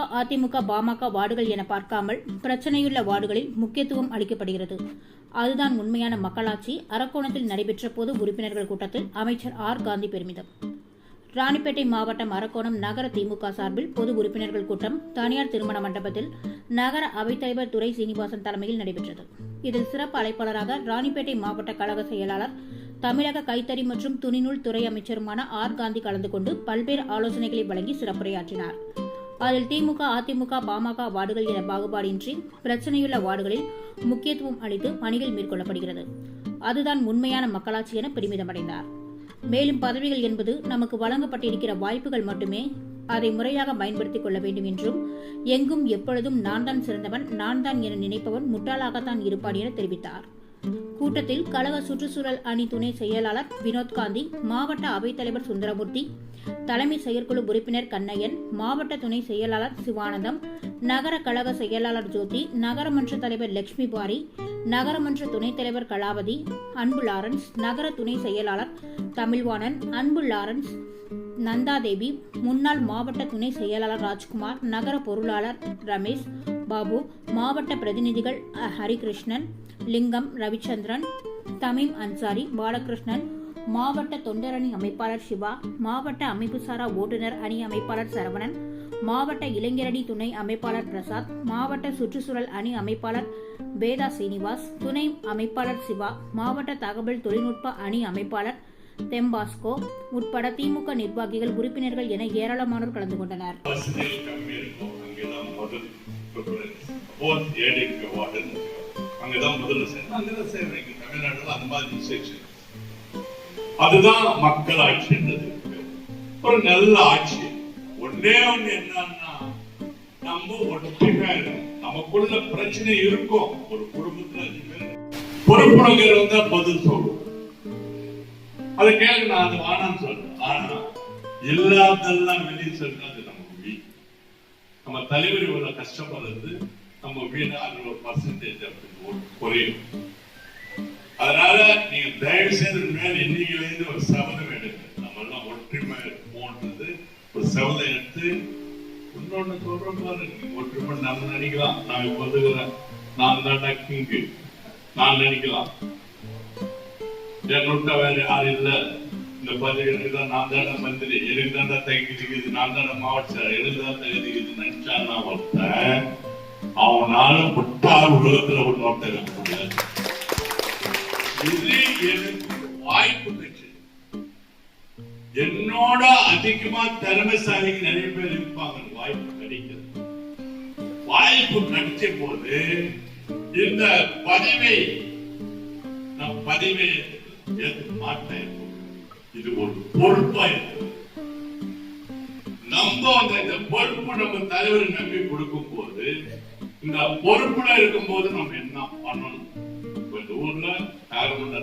திமுக அதிமுக பாமக வார்டுகள் என பார்க்காமல் பிரச்சனையுள்ள வார்டுகளில் முக்கியத்துவம் அளிக்கப்படுகிறது. அதுதான் உண்மையான மக்களாட்சி. அரக்கோணத்தில் நடைபெற்ற பொது உறுப்பினர்கள் கூட்டத்தில் அமைச்சர் ஆர். காந்தி பெருமிதம். ராணிப்பேட்டை மாவட்டம் அரக்கோணம் நகர திமுக சார்பில் பொது உறுப்பினர்கள் கூட்டம் தனியார் திருமண மண்டபத்தில் நகர அவைத்தலைவர் துரை சீனிவாசன் தலைமையில் நடைபெற்றது. இதில் சிறப்பு அழைப்பாளராக ராணிப்பேட்டை மாவட்ட கழக செயலாளர் தமிழக கைத்தறி மற்றும் துணிநூல் துறை அமைச்சருமான ஆர். காந்தி கலந்து கொண்டு பல்வேறு ஆலோசனைகளை வழங்கி சிறப்புரையாற்றினார். அதில் திமுக அதிமுக பாமக வார்டுகள் என பாகுபாடின்றி பிரச்சனையுள்ள வார்டுகளில் முக்கியத்துவம் அளித்து பணிகள் மேற்கொள்ளப்படுகிறது. அதுதான் உண்மையான மக்களாட்சி என பெருமிதமடைந்தார். மேலும் பதவிகள் என்பது நமக்கு வழங்கப்பட்டிருக்கிற வாய்ப்புகள் மட்டுமே. அதை முறையாக பயன்படுத்திக் கொள்ள வேண்டும் என்றும் எங்கும் எப்பொழுதும் நான் தான் சிறந்தவன் நான் தான் என நினைப்பவன் முட்டாளாகத்தான் இருப்பான் என தெரிவித்தார். கூட்டத்தில் கழக சுற்றுச்சூழல் அணி துணை செயலாளர் வினோத் காந்தி மாவட்ட அவைத்தலைவர் சுந்தரமூர்த்தி தலைமை செயற்குழு உறுப்பினர் கண்ணையன் மாவட்ட துணை செயலாளர் சிவானந்தம் நகர கழக செயலாளர் ஜோதி நகரமன்ற தலைவர் லட்சுமி பாரி நகரமன்ற துணைத் தலைவர் கலாவதி அன்பு லாரன்ஸ் நகர துணை செயலாளர் தமிழ்வாணன் அன்பு லாரன்ஸ் நந்தாதேவி முன்னாள் மாவட்ட துணை செயலாளர் ராஜ்குமார் நகர பொருளாளர் ரமேஷ் பாபு மாவட்ட பிரதிநிதிகள் அ, ஹரிகிருஷ்ணன் லிங்கம் ரவிச்சந்திரன் தமிம் அன்சாரி பாலகிருஷ்ணன் மாவட்ட தொண்டரணி அமைப்பாளர் சிவா மாவட்ட அமைப்புசாரா ஓட்டுநர் அணி அமைப்பாளர் சரவணன் மாவட்ட இளைஞரணி துணை அமைப்பாளர் பிரசாத் மாவட்ட சுற்றுச்சூழல் அணி அமைப்பாளர் வேதா சீனிவாஸ் துணை அமைப்பாளர் சிவா மாவட்ட தகவல் தொழில்நுட்ப அணி அமைப்பாளர் தெம்பாஸ்கோ உட்பட திமுக நிர்வாகிகள் உறுப்பினர்கள் என ஏராளமானோர் கலந்து கொண்டனர். அங்கதான் ஏடிக்கு வார்டன் அங்கதான் முதல்ல சேர்ந்து அங்கதான் சேர்றீங்க தமிழ்நாடுல அந்த மாதிரி செக்ஷன் அதுதான் மக்கள் ஆட்சின்றது ஒரு நல்ல ஆட்சி. ஒன்னே ஒண்ணு என்னன்னா நம்ம ஒற்றுமையா இருக்கணும். நமக்குள்ள பிரச்சனை இருக்கும். ஒரு குடும்பத்துல அஞ்சு பதில் சொல்லும் அதை கேட்க நான் அது வேணாம்னு சொல்றேன். ஆனா எல்லாத்தெல்லாம் வெளியே சொல்றேன் அது நம்ம வீண் நம்ம தலைவர் இவ்வளவு கஷ்டப்படுறது நம்ம வீணா அது ஒரு பர்சன்டேஜ் அப்படி குறையும். அதனால நீங்க தயவு செய்து மேல இன்னைக்குல ஒரு சபதம் எடுங்க. நம்ம எல்லாம் ஒற்றுமை போன்றது ஒரு சபதம் எடுத்து இன்னொன்னு சொல்ற பாருங்க. ஒற்றுமை நம்ம நினைக்கலாம். நான் இப்ப வந்துக்கிறேன் நான் தாண்டா கிங்கு நான் நினைக்கலாம். என்னோட வேற யாரும் இல்லை. இந்த பதவிகளுக்கு தான் நான் தானே மந்திரி. எனக்கு தான் தகுதிக்குது நான் தானே மாவட்ட எனக்கு தான் தகுதிக்குது இருக்குது நினைச்சான்னா ஒருத்தன் அவனால முட்டாள் உலகத்துல ஒரு நோட்டை இருக்க முடியாது. இது எனக்கு வாய்ப்பு என்னோட அதிகமா திறமைசாலிக்கு நிறைய பேர் இருப்பாங்க. வாய்ப்பு கிடைக்கிறது வாய்ப்பு கிடைச்ச போது இந்த பதவி நான் பதவியை ஏற்க மாட்டேன் இது ஒரு பொறுப்பா இருக்கு நம்ம அந்த இந்த பொறுப்பு நம்ம தலைவர் நம்பி கொடுக்கும் போது இந்த பொறுப்புல இருக்கும் போது நம்ம என்ன பண்ணணும்? இந்த ஊர்ல காரணம்